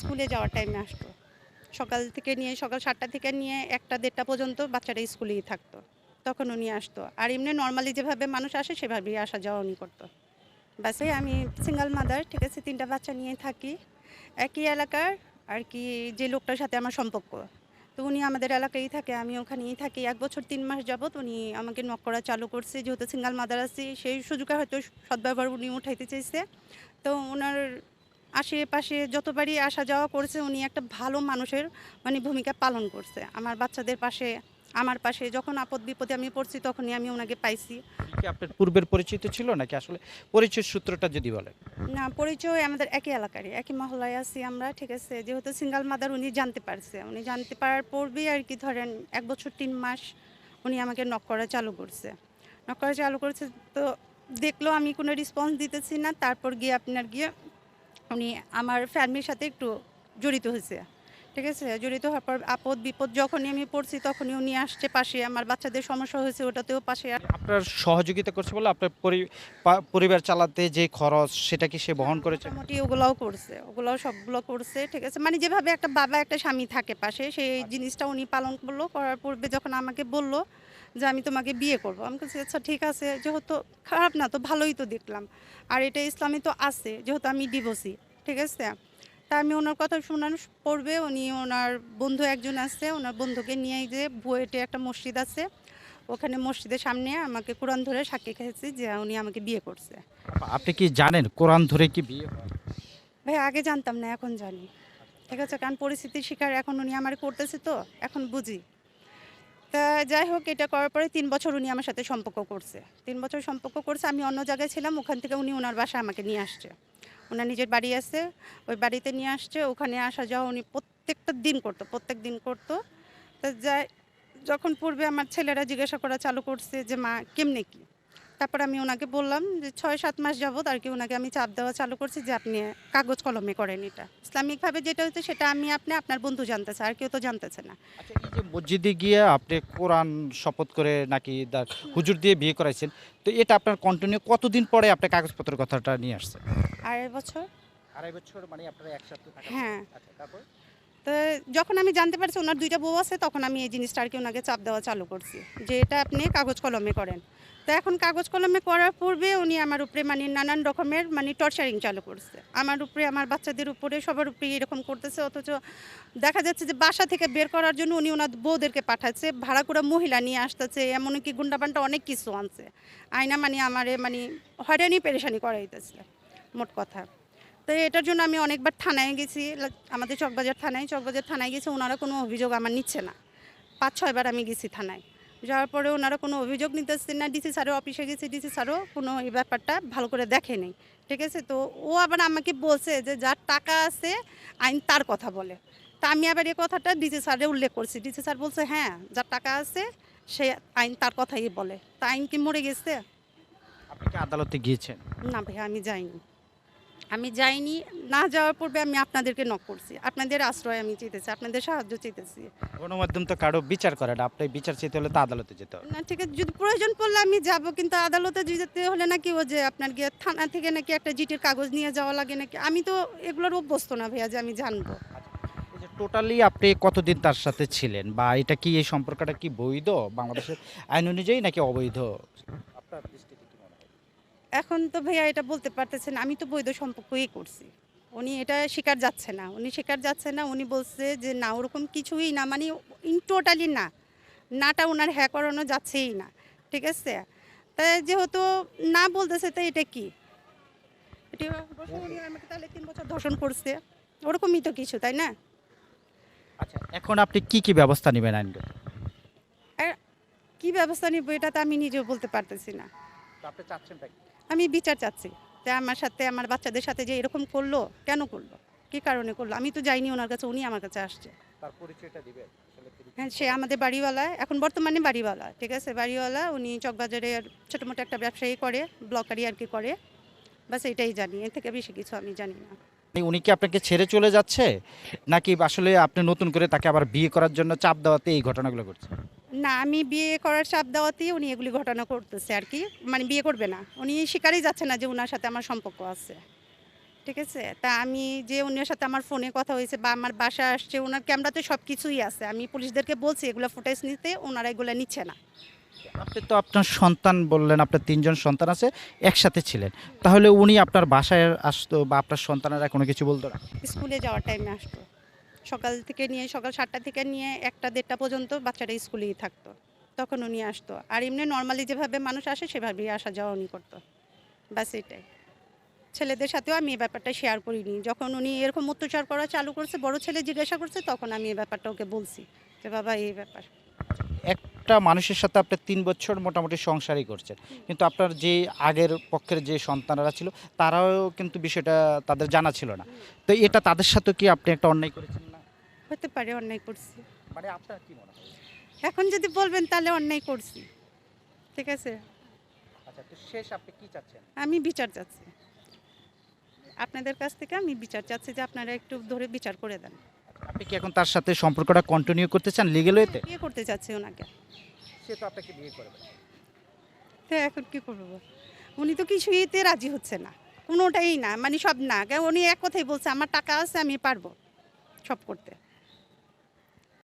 স্কুলে যাওয়ার টাইমে আসতো। সকাল থেকে নিয়ে সকাল সাতটা থেকে নিয়ে একটা দেড়টা পর্যন্ত বাচ্চারা স্কুলেই থাকতো। তখন উনি আসতো। আর এমনি নর্মালি যেভাবে মানুষ আসে সেভাবেই আসা যাওয়া উনি করতো। বাসে আমি সিঙ্গেল মাদার ঠিক আছে তিনটা বাচ্চা নিয়ে থাকি। একই এলাকার আর কি যে লোকটার সাথে আমার সম্পর্ক। তো উনি আমাদের এলাকায় থাকে আমি ওখানেই থাকি। এক বছর তিন মাস যাবত উনি আমাকে নক করা চালু করছে। যেহেতু সিঙ্গেল মাদার আছি সেই সুযোগে হয়তো সদ্ব্যবহার উনি উঠাইতে চাইছে। তো ওনার আশেপাশে যতবারই আসা যাওয়া করছে উনি একটা ভালো মানুষের মানে ভূমিকা পালন করছে। আমার বাচ্চাদের পাশে আমার পাশে যখন আপদ বিপদে আমি পড়ছি তখনই আমি ওনাকে পাইছি। কি আপনার পূর্বের পরিচিত ছিল? নাকি আসলে পরিচয় সূত্রটা যদি বলেন? না পরিচয় আমাদের একই এলাকারই একই মহলায় আছি আমরা ঠিক আছে? যেহেতু সিঙ্গেল মাদার উনি জানতে পারছে। উনি জানতে পারার পূর্বেই আর কি ধরেন এক বছর তিন মাস উনি আমাকে নক করা চালু করছে। নক করা চালু করছে তো দেখল আমি কোনো রেসপন্স দিতেছি না তারপর গিয়ে আপনার গিয়ে উনি আমার ফ্যামিলির সাথে একটু জড়িত হয়েছে ঠিক আছে? জড়িত হওয়ার পর আপদ বিপদ যখনই আমি পড়ছি তখনই উনি আসছে পাশে আমার বাচ্চাদের সমস্যা হয়েছে ওটাতেও পাশে আপনার সহযোগিতা করছে বলে আপনার পরিবার চালাতে যে খরচ সেটা কি সে বহন করেছে? মোটামুটি ওগুলাও করছে ওগুলাও সবগুলো করছে ঠিক আছে? মানে যেভাবে একটা বাবা একটা স্বামী থাকে পাশে সেই জিনিসটা উনি পালন করল করার পূর্বে যখন আমাকে বলল যে আমি তোমাকে বিয়ে করব। আমি বলছি আচ্ছা ঠিক আছে। যেহেতু খারাপ না তো ভালোই তো দেখলাম। আর এটা ইসলামে তো আছে যেহেতু আমি ডিভোর্সি ঠিক আছে? তা আমি ওনার কথা শোনার পড়বে উনি ওনার বন্ধু একজন আছে ওনার বন্ধুকে নিয়ে যে বুয়েটে একটা মসজিদ আছে ওখানে মসজিদের সামনে আমাকে কোরআন ধরে সাক্ষী খেয়েছি যে উনি আমাকে বিয়ে করছে। আপনি কি জানেন কোরআন ধরে কি বিয়ে? ভাই আগে জানতাম না এখন জানি। ঠিক আছে? কারণ পরিস্থিতির শিকার এখন উনি আমার করতেছে তো এখন বুঝি। তা যাই হোক, এটা করার পরে তিন বছর উনি আমার সাথে সম্পর্ক করছে। তিন বছর সম্পর্ক করছে, আমি অন্য জায়গায় ছিলাম, ওখান থেকে উনি ওনার বাসা আমাকে নিয়ে আসছে। ওনার নিজের বাড়ি আছে, ওই বাড়িতে নিয়ে আসছে, ওখানে আসা যাওয়া উনি প্রত্যেকটা দিন করতো, প্রত্যেক দিন করতো। তা যাই, যখন পূর্বে আমার ছেলেরা জিজ্ঞাসা করা চালু করছে যে, মা, কেমনে কি? তারপর আমি ওনাকে বললাম যে ছয় সাত মাস যাবত আর কি ওনাকে আমি চাপ দেওয়া চালু করছি যে আপনি কাগজ কলমে করেন এটা। ইসলামিকভাবে যেটা হচ্ছে সেটা আমি আপনি আপনার বন্ধু জানতেছে আর কেউ তো জানতেছে না। আচ্ছা এই যে মসজিদে গিয়ে আপনি কোরআন শপথ করে নাকি হুজুর দিয়ে বিয়ে করাইছেন তো এটা আপনার কন্টিনিউ কতদিন পরে আপনি কাগজপত্রের কথাটা নিয়ে আসছেন? আড়াই বছর। আড়াই বছর মানে আপনার একসাথে হ্যাঁ। আচ্ছা তারপর? তো যখন আমি জানতে পারছি ওনার দুইটা বউ আছে, তখন আমি এই জিনিসটা আর কি ওনাকে চাপ দেওয়া চালু করছি যে এটা আপনি কাগজ কলমে করেন। তো এখন কাগজ কলমে করার পূর্বে উনি আমার উপরে মানে নানান রকমের মানে টর্চারিং চালু করছে। আমার উপরে, আমার বাচ্চাদের উপরে, সবার উপরে এরকম করতেছে, অথচ দেখা যাচ্ছে যে বাসা থেকে বের করার জন্য উনি ওনার বউদেরকে পাঠাচ্ছে, ভাড়া করে মহিলা নিয়ে আসতেছে, এমনকি গুন্ডাপান্ডা অনেক কিছু আনছে। আয়না মানে আমারে মানে হয়রানি, পেরেশানি করাইতেছে, মোট কথা। তো এটার জন্য আমি অনেকবার থানায় গেছি আমাদের চকবাজার থানায় চকবাজার থানায় গেছি ওনারা কোনো অভিযোগ আমার নিচ্ছে না। পাঁচ ছয়বার আমি গেছি থানায়। যাওয়ার পরে ওনারা কোনো অভিযোগ নিতেছে না ডিসি স্যারের অফিসে গেছি ডিসি স্যারও কোনো এই ব্যাপারটা ভালো করে দেখেনি ঠিক আছে? তো ও আবার আমাকে বলছে যে যার টাকা আছে আইন তার কথা বলে। তা আমি আবার এই কথাটা ডিসি স্যারে উল্লেখ করছি। ডিসি স্যার বলছে হ্যাঁ যার টাকা আছে সে আইন তার কথাই বলে। তা আইন কি মরে গেছে? আপনি কি আদালতে গিয়েছেন? না ভাই আমি যাইনি। আমি যাইনি না যাওয়ার পূর্বে আমি আপনাদেরকে নক করছি। আপনাদের আশ্রয় আমি চেয়েছি আপনাদের সাহায্য চেয়েছি গণমাধ্যম তো কারও বিচার করে না আপনি বিচার চেতে হলে তো আদালতে যেতে হবে। না ঠিক আছে যদি প্রয়োজন পড়লে আমি যাব কিন্তু আদালতে যেতে হলে নাকি ও যে আপনার গিয়ে থানা থেকে নাকি একটা জিটির কাগজ নিয়ে যাওয়া লাগে নাকি? আমি তো এগুলোর অভ্যস্ত না ভাইয়া যে আমি জানব। যে টোটালি আপনি কতদিন তার সাথে ছিলেন? বা এটা কি এই সম্পর্কটা কি বৈধ? বাংলাদেশের আইন অনুযায়ী নাকি অবৈধ আপনার দৃষ্টিতে কি মনে হয় এখন তো ভাইয়া এটা বলতে পারতেছেন আমি তো বৈধ সম্পর্কই করছি। উনি এটা স্বীকার যাচ্ছে না। উনি স্বীকার যাচ্ছে না উনি বলছে যে না ওরকম কিছুই না মানে ইন টোটালি না। নাটা ওনার হ্যাঁ করানো যাচ্ছেই না ঠিক আছে? তাই যেহেতু না বলতেছে তাই এটা কি? এটা উনি আমাকে তাহলে তিন বছর ধর্ষণ করছে। ওরকমই তো কিছু তাই না? আচ্ছা এখন আপনি কি কি ব্যবস্থা নেবেন আইনগত কি ব্যবস্থা নিব এটা তো আমি নিজেও বলতে পারতেছি না। আপনি চাচ্ছেনটা কি? আমি বিচার চাচ্ছি যে আমার সাথে আমার বাচ্চাদের সাথে যে এরকম করল কেন করল? কি কারণে করল? আমি তো যাইনি ওনার কাছে উনি আমার কাছে আসছে। তার পরিচয়টা দিবেন? হ্যাঁ সে আমাদের বাড়িওয়ালা এখন বর্তমানে বাড়িওয়ালা ঠিক আছে? বাড়িওয়ালা উনি চকবাজারে ছোটো মোটো একটা ব্যবসায়ী করে ব্লকারি আর কি করে। বাস এটাই জানি এর থেকে বেশি কিছু আমি জানি না। মানে উনি কি আপনাকে ছেড়ে চলে যাচ্ছে? নাকি আসলে আপনি নতুন করে তাকে আবার বিয়ে করার জন্য চাপ দেওয়াতে এই ঘটনাগুলো ঘটছে? না আমি বিয়ে করার চাপ দেওয়াতেই উনি এগুলি ঘটনা করতেছে আর কি। মানে বিয়ে করবে না। উনি স্বীকারই যাচ্ছে না যে ওনার সাথে আমার সম্পর্ক আছে। ঠিক আছে? তা আমি যে উনার সাথে আমার ফোনে কথা হয়েছে বা আমার বাসা আসছে ওনার ক্যামেরাতে সব কিছুই আছে। আমি পুলিশদেরকে বলছি এগুলো ফুটেজ নিতে ওনারা এগুলো নিচ্ছে না। আপনি তো আপনার সন্তান বললেন আপনার তিনজন সন্তান আছে একসাথে ছিলেন। তাহলে উনি আপনার বাসায় আসতো বা আপনার সন্তানেরা কোনো কিছু বলতো না? স্কুলে যাওয়ার টাইমে আসতো। সকাল থেকে নিয়ে, সকাল সাতটা থেকে নিয়ে একটা দেড়টা পর্যন্ত বাচ্চাটা স্কুলেই থাকতো। তখন উনি আসতো। আর এমনি নর্মালি যেভাবে মানুষ আসে, সেভাবেই আসা যাওয়া উনি করতো। ব্যাস এটাই। ছেলেদের সাথেও আমি এই ব্যাপারটা শেয়ার করিনি। যখন উনি এরকম অত্যাচার করা চালু করছে, বড় ছেলে জিজ্ঞাসা করছে, তখন আমি এই ব্যাপারটা ওকে বলছি যে, বাবা, এই ব্যাপার। একটা মানুষের সাথে আপনার তিন বছর মোটামুটি সংসারই করছেন। কিন্তু আপনার যে আগের পক্ষের যে সন্তানেরা ছিল, তারাও কিন্তু বিষয়টা তাদের জানা ছিল না। তো এটা তাদের সাথে কি আপনি একটা অন্যায় করেছেন? হতে পারে অন্যায় করছি। মানে আপনার কি মনে হয়? এখন যদি বলবেন তাহলে অন্যায় করছি। ঠিক আছে? আচ্ছা তো শেষ আপনি কি চাচ্ছেন? আমি বিচার চাচ্ছি। আপনাদের কাছ থেকে আমি বিচার চাচ্ছি যে আপনারা একটু ধরে বিচার করে দেন। আপনি কি এখন তার সাথে সম্পর্কটা কন্টিনিউ করতে চান লিগেল ওয়েতে বিয়ে করতে চাচ্ছি ওনাকে। সে তো আপনাকে বিয়ে করবে। তো এখন কি করব? উনি তো কিছুইতে রাজি হচ্ছে না। কোনোটাই না মানে সব না। কেন উনি এক কথাই বলছে আমার টাকা আছে আমি পারব সব করতে।